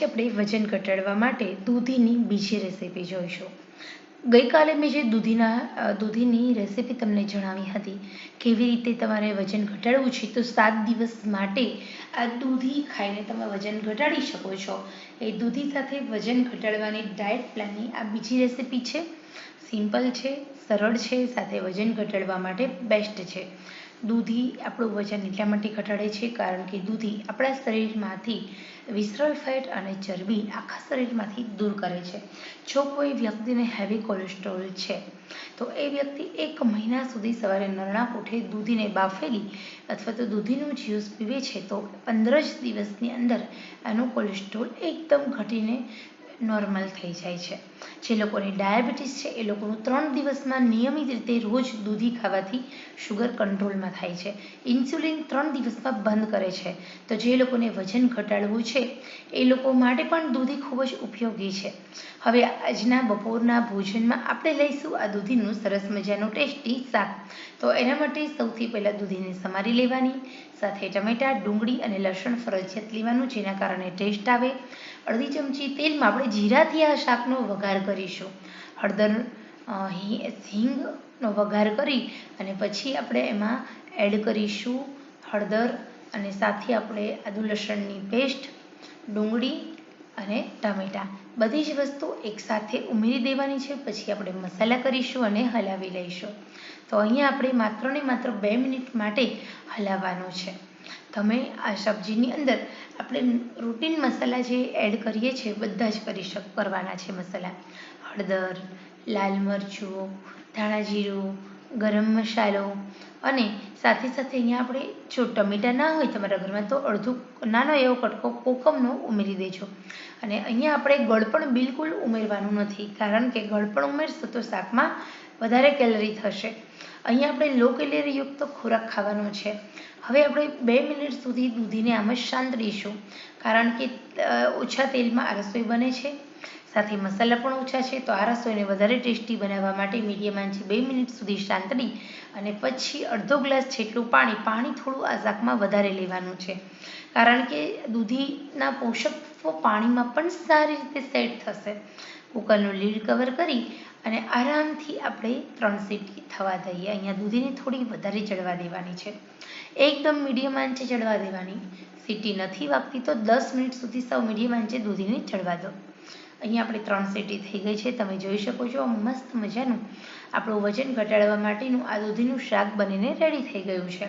આજે આપણે વજન ઘટાડવા માટે દૂધીની બીજી રેસીપી જોઈશું. ગઈકાલે મેં જે દૂધીના દૂધીની રેસીપી તમને જણાવી હતી, કેવી રીતે તમારે વજન ઘટાડવું છે, તો સાત દિવસ માટે આ દૂધી ખાઈને તમે વજન ઘટાડી શકો છો. એ દૂધી સાથે વજન ઘટાડવાની ડાયટ પ્લાનની આ બીજી રેસીપી છે. સિમ્પલ છે, સરળ છે, સાથે વજન ઘટાડવા માટે બેસ્ટ છે. દૂધી આપણું વજન એટલા માટે ઘટાડે છે કારણ કે દૂધી આપણા શરીરમાંથી વિસરલ ફેટ અને ચરબી આખા શરીરમાંથી દૂર કરે છે. જો કોઈ વ્યક્તિને હેવી કોલેસ્ટ્રોલ છે, તો એ વ્યક્તિ એક મહિના સુધી સવારે નરણાં ઉઠે દૂધીને બાફેલી અથવા તો દૂધીનું જ્યુસ પીવે છે, તો પંદર જ દિવસની અંદર એનું કોલેસ્ટ્રોલ એકદમ ઘટીને નોર્મલ થઈ જાય છે. જે લોકોને ડાયાબિટીસ છે, એ લોકોનું ત્રણ દિવસમાં નિયમિત રીતે રોજ દૂધી ખાવાથી શુગર કંટ્રોલમાં થાય છે. ઇન્સ્યુલિન ત્રણ દિવસમાં બંધ કરે છે. તો જે લોકોને વજન ઘટાડવું છે, એ લોકો માટે પણ દૂધી ખૂબ જ ઉપયોગી છે. હવે આજના બપોરના ભોજનમાં આપણે લઈશું આ દૂધીનું સરસ મજાનું ટેસ્ટી શાક. તો એના માટે સૌથી પહેલાં દૂધીને સમારી લેવાની, સાથે ટમેટા, ડુંગળી અને લસણ ફરજિયાત લેવાનું, જેના કારણે ટેસ્ટ આવે. અડધી ચમચી તેલમાં આપણે જીરાથી આ શાકનો વઘાર કરીશું. હળદર હિંગનો વઘાર કરી અને પછી આપણે એમાં એડ કરીશું હળદર અને સાથે આપણે આદુ લસણની પેસ્ટ, ડુંગળી અને ટામેટાં. બધી જ વસ્તુ એકસાથે ઉમેરી દેવાની છે, પછી આપણે મસાલા કરીશું અને હલાવી લઈશું. તો અહીંયા આપણે માત્ર ને માત્ર બે મિનિટ માટે હલાવવાનું છે. તમે આ સબ્જીની અંદર આપણે રૂટીન મસાલા જે એડ કરીએ છીએ, બધા જ કરી શક, કરવાના છે મસાલા. હળદર, લાલ મરચું, ધાણા જીરું, ગરમ મસાલો અને સાથે સાથે અહીંયા આપણે જો ટમેટાં ના હોય તમારા ઘરમાં તો અડધું નાનો એવો કટકો કોકમનો ઉમેરી દેજો. અને અહીંયા આપણે ગળપણ બિલકુલ ઉમેરવાનું નથી, કારણ કે ગળપણ ઉમેરશો તો શાકમાં વધારે કેલરી થશે. અહીંયા આપણે લો કેલેરીયુક્ત ખોરાક ખાવાનો છે. હવે આપણે બે મિનિટ સુધી દૂધીને આમ જ સાંતળીશું કારણ કે ઓછા તેલમાં આ રસોઈ બને છે. સાથે મસાલા પણ ઓછા છે. તો આ રસોઈને વધારે ટેસ્ટી બનાવવા માટે મીડિયમ આંચે બે મિનિટ સુધી શાંત રહી અને પછી અડધો ગ્લાસ જેટલું પાણી પાણી થોડું આ શાકમાં વધારે લેવાનું છે. કારણ કે દૂધીના પોષક પાણીમાં પણ સારી રીતે સેટ થશે. કુકરનું લીડ કવર કરી અને આરામથી આપણે ત્રણ સીટી થવા દઈએ. અહીંયા દૂધીને થોડી વધારે ચડવા દેવાની છે. એકદમ મીડિયમ આંચે ચડવા દેવાની. સીટી નથી વાગતી તો દસ મિનિટ સુધી સૌ મીડિયમ આંચે દૂધીને ચડવા દો. અહીંયા આપણે ત્રણ સીટી થઈ ગઈ છે. તમે જોઈ શકો છો મસ્ત મજાનું આપણું વજન ઘટાડવા માટેનું આ દૂધીનું શાક બનીને રેડી થઈ ગયું છે.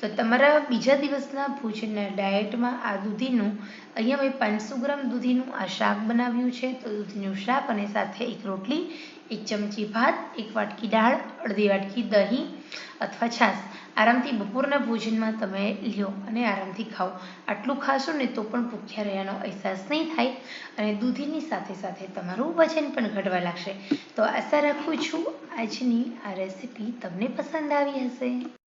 તો તમારા બીજા દિવસના ભોજનના ડાયટમાં આ દૂધીનું, અહીંયા મેં પાંચસો ગ્રામ દૂધીનું આ શાક બનાવ્યું છે. તો દૂધીનું શાક અને સાથે એક રોટલી એક ચમચી ભાત, એક વાટકી દાળ, અડધી વાટકી દહીં અથવા છાશ. આરામથી બપોરના ભોજનમાં તમે લ્યો અને આરામથી ખાઓ. આટલું ખાશો ને તો પણ ભૂખ્યા રહ્યાનો અહેસાસ નહીં થાય અને દૂધીની સાથે સાથે તમારું વજન પણ ઘટવા લાગશે. તો આશા રાખું છું આજની આ રેસીપી તમને પસંદ આવી હશે.